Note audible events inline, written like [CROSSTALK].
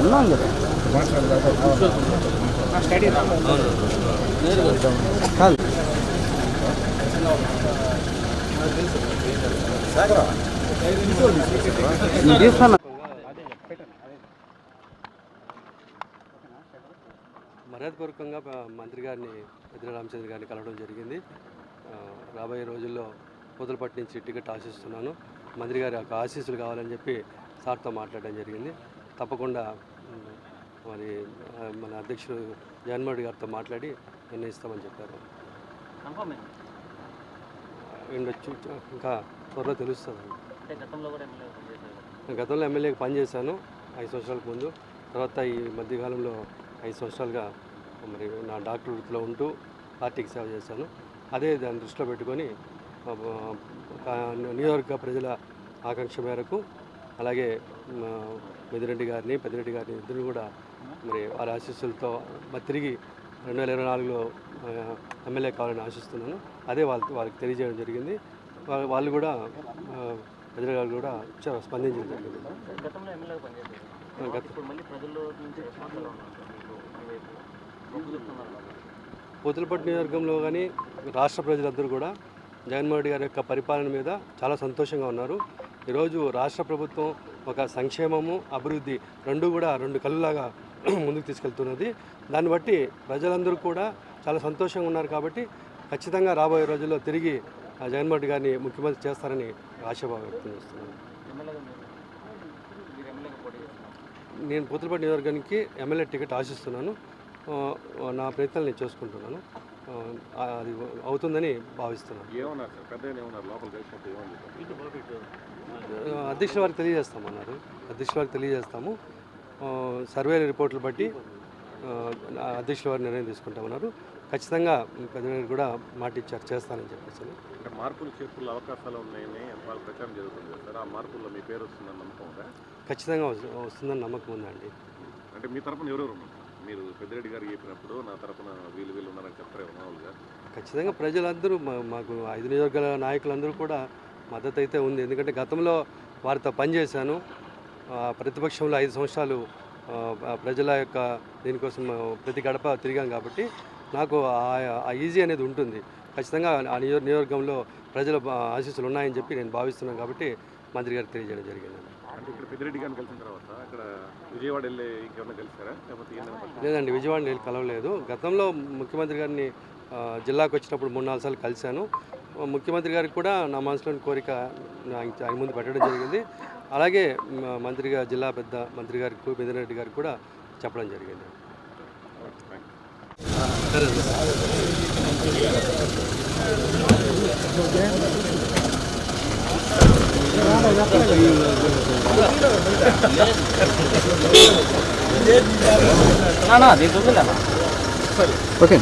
ఉన్నాం కదా కాదు నేను మర్యాదపూర్వకంగా మంత్రి గారిని పెద్దిన రామచంద్ర గారిని కలవడం జరిగింది. రాబోయే రోజుల్లో పూతలపట్టు నుంచి టికెట్ ఆశిస్తున్నాను మంత్రి గారి యొక్క ఆశీస్సులు కావాలని చెప్పి సార్తో మాట్లాడడం జరిగింది. తప్పకుండా మరి మన అధ్యక్షుడు జగన్మోహన్ గారితో మాట్లాడి నిర్ణయిస్తామని చెప్పారు. ఉండొచ్చు ఇంకా త్వరలో తెలుస్తుంది. గతంలో ఎమ్మెల్యేకి పనిచేశాను ఐదు సంవత్సరాలకు ముందు. తర్వాత ఈ మధ్యకాలంలో ఐదు సంవత్సరాలుగా మరి నా డాక్టర్ వృత్తిలో ఉంటూ పార్టీకి సేవ చేశాను. అదే దాన్ని దృష్టిలో పెట్టుకొని నియోజకవర్గ ప్రజల ఆకాంక్ష మేరకు అలాగే మిదిరెడ్డి గారిని పెద్దిరెడ్డి గారిని ఇద్దరు కూడా మరి వారి ఆశీస్సులతో తిరిగి రెండు వేల ఇరవై నాలుగులో ఎమ్మెల్యే కావాలని ఆశిస్తున్నాను. అదే వాళ్ళకి వాళ్ళకి తెలియజేయడం జరిగింది. వాళ్ళు కూడా పెద్దల గారు కూడా చాలా స్పందించడం జరిగింది. పూతలపట్టు నియోజకవర్గంలో కానీ రాష్ట్ర ప్రజలందరూ కూడా జగన్మోహన్ రెడ్డి గారి యొక్క పరిపాలన మీద చాలా సంతోషంగా ఉన్నారు. ఈరోజు రాష్ట్ర ప్రభుత్వం ఒక సంక్షేమము అభివృద్ధి రెండు కూడా రెండు కళ్ళులాగా [CLEARS THROAT] ముందుకు తీసుకెళ్తున్నది. దాన్ని బట్టి ప్రజలందరూ కూడా చాలా సంతోషంగా ఉన్నారు కాబట్టి ఖచ్చితంగా రాబోయే రోజుల్లో తిరిగి ఆ జగన్మోహన్ రెడ్డి గారిని ముఖ్యమంత్రి చేస్తారని ఆశాభావం వ్యక్తం చేస్తున్నాను. నేను పుత్రపల్లి నియోజకవర్గానికి ఎమ్మెల్యే టికెట్ ఆశిస్తున్నాను. నా ప్రయత్నాలు నేను చేసుకుంటున్నాను. అది అవుతుందని భావిస్తున్నాను. అధ్యక్షుల వారికి తెలియజేస్తామన్నారు అధ్యక్షుల వారికి తెలియజేస్తాము. సర్వే రిపోర్ట్లు బట్టి ఆ, అధ్యక్షుల వారి నిర్ణయం తీసుకుంటామన్నారు ఖచ్చితంగా పెద్దగారు కూడా మాట ఇచ్చారు చేస్తానని చెప్పేసి అంటే మార్పులు చేర్పుల అవకాశాలు ఉన్నాయని వాళ్ళ ప్రచారం జరుగుతుంది సార్. ఆ మార్పుల్లో మీ పేరు వస్తుందని నమ్మకం ఖచ్చితంగా వస్తు- వస్తుందని నమ్మకం ఉందండి. అంటే మీ తరపున ఎవరెవరు ఉన్నారు? మీరు పెద్దిరెడ్డి గారు చెప్పినప్పుడు నా తరపున వీళ్ళు వీళ్ళు ఉన్నారని చెప్తారు మామూలుగా ఖచ్చితంగా ప్రజలందరూ మాకు ఐదు నియోజకవర్గాల నాయకులందరూ కూడా మద్దతు అయితే ఉంది. ఎందుకంటే గతంలో వారితో పనిచేశాను. ప్రతిపక్షంలో ఐదు సంవత్సరాలు ప్రజల యొక్క దీనికోసం ప్రతి గడప తిరిగాం కాబట్టి నాకు ఆ- ఈజీ అనేది ఉంటుంది. ఖచ్చితంగా ఆ నియో నియోజకవర్గంలో ప్రజల ఆశీస్సులు ఉన్నాయని చెప్పి నేను భావిస్తున్నాను కాబట్టి మంత్రి గారికి తెలియజేయడం జరిగింది. అంటే ఇక్కడ పెద్దిరెడ్డి గారిని కలిసిన తర్వాత అక్కడ విజయవాడ వెళ్ళి ఇంకెవరైనా కలిసారా? లేకపోతే లేదండి విజయవాడ నేను కలవలేదు. గతంలో ముఖ్యమంత్రి గారిని జిల్లాకు వచ్చినప్పుడు మూడు నాలుగు సార్లు కలిశాను. ముఖ్యమంత్రి గారికి కూడా నా మనసులోని కోరిక ఆయన ముందు పెట్టడం జరిగింది. అలాగే మంత్రిగా జిల్లా పెద్ద మంత్రి గారికి పెద్దిరెడ్డి గారికి కూడా చెప్పడం జరిగింది. না না দিয়ে না ওকে